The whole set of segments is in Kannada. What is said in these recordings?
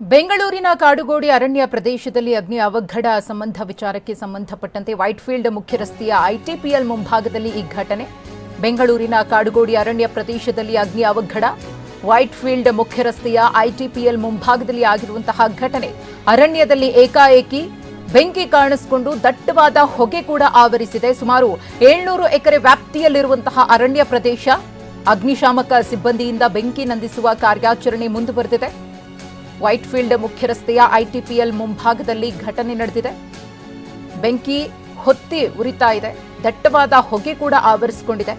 ಬೆಂಗಳೂರಿನ ಕಾಡುಗೋಡಿ ಅರಣ್ಯ ಪ್ರದೇಶದಲ್ಲಿ ಅಗ್ನಿ ಅವಘಡ ಸಂಬಂಧ ವಿಚಾರಕ್ಕೆ ಸಂಬಂಧಪಟ್ಟಂತೆ ವೈಟ್ಫೀಲ್ಡ್ ಮುಖ್ಯ ರಸ್ತೆಯ ಐಟಿಪಿಎಲ್ ಮುಂಭಾಗದಲ್ಲಿ ಈ ಘಟನೆ. ಬೆಂಗಳೂರಿನ ಕಾಡುಗೋಡಿ ಅರಣ್ಯ ಪ್ರದೇಶದಲ್ಲಿ ಅಗ್ನಿ ಅವಘಡ. ವೈಟ್ಫೀಲ್ಡ್ ಮುಖ್ಯ ರಸ್ತೆಯ ಐಟಿಪಿಎಲ್ ಮುಂಭಾಗದಲ್ಲಿ ಆಗಿರುವಂತಹ ಘಟನೆ ಅರಣ್ಯದಲ್ಲಿ ಏಕಾಏಕಿ ಬೆಂಕಿ ಕಾಣಿಸಿಕೊಂಡು ದಟ್ಟವಾದ ಹೊಗೆ ಕೂಡ ಆವರಿಸಿದೆ. ಸುಮಾರು ಏಳ್ನೂರು ಎಕರೆ ವ್ಯಾಪ್ತಿಯಲ್ಲಿರುವಂತಹ ಅರಣ್ಯ ಪ್ರದೇಶ. ಅಗ್ನಿಶಾಮಕ ಸಿಬ್ಬಂದಿಯಿಂದ ಬೆಂಕಿ ನಂದಿಸುವ ಕಾರ್ಯಾಚರಣೆ ಮುಂದುವರೆದಿದೆ. ವೈಟ್ಫೀಲ್ಡ್ ಮುಖ್ಯ ರಸ್ತೆಯ ಐಟಿಪಿಎಲ್ ಮುಂಭಾಗದಲ್ಲಿ ಘಟನೆ ನಡೆದಿದೆ. ಬೆಂಕಿ ಹೊತ್ತಿ ಉರಿತಾ ಇದೆ. ದಟ್ಟವಾದ ಹೊಗೆ ಕೂಡ ಆವರಿಸಿಕೊಂಡಿದೆ.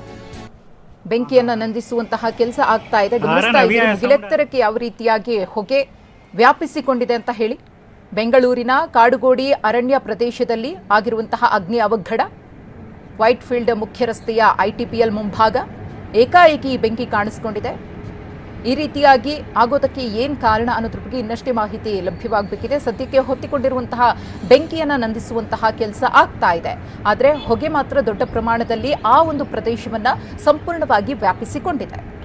ಬೆಂಕಿಯನ್ನು ನಂದಿಸುವಂತಹ ಕೆಲಸ ಆಗ್ತಾ ಇದೆ. ಗಮನಿಸ್ತಾ ಇದ್ದೀರಿ ಮುಗಿಲೆತ್ತರಕ್ಕೆ ಯಾವ ರೀತಿಯಾಗಿ ಹೊಗೆ ವ್ಯಾಪಿಸಿಕೊಂಡಿದೆ ಅಂತ ಹೇಳಿ. ಬೆಂಗಳೂರಿನ ಕಾಡುಗೋಡಿ ಅರಣ್ಯ ಪ್ರದೇಶದಲ್ಲಿ ಆಗಿರುವಂತಹ ಅಗ್ನಿ ಅವಘಡ. ವೈಟ್ಫೀಲ್ಡ್ ಮುಖ್ಯ ರಸ್ತೆಯ ಐಟಿಪಿಎಲ್ ಮುಂಭಾಗ ಏಕಾಏಕಿ ಬೆಂಕಿ ಕಾಣಿಸಿಕೊಂಡಿದೆ. ಈ ರೀತಿಯಾಗಿ ಆಗೋದಕ್ಕೆ ಏನ್ ಕಾರಣ ಅನ್ನೋದ್ರ ಬಗ್ಗೆ ಇನ್ನಷ್ಟೇ ಮಾಹಿತಿ ಲಭ್ಯವಾಗಬೇಕಿದೆ. ಸದ್ಯಕ್ಕೆ ಹೊತ್ತಿಕೊಂಡಿರುವಂತಹ ಬೆಂಕಿಯನ್ನ ನಂದಿಸುವಂತಹ ಕೆಲಸ ಆಗ್ತಾ ಇದೆ. ಆದರೆ ಹೊಗೆ ಮಾತ್ರ ದೊಡ್ಡ ಪ್ರಮಾಣದಲ್ಲಿ ಆ ಒಂದು ಪ್ರದೇಶವನ್ನ ಸಂಪೂರ್ಣವಾಗಿ ವ್ಯಾಪಿಸಿಕೊಂಡಿದೆ.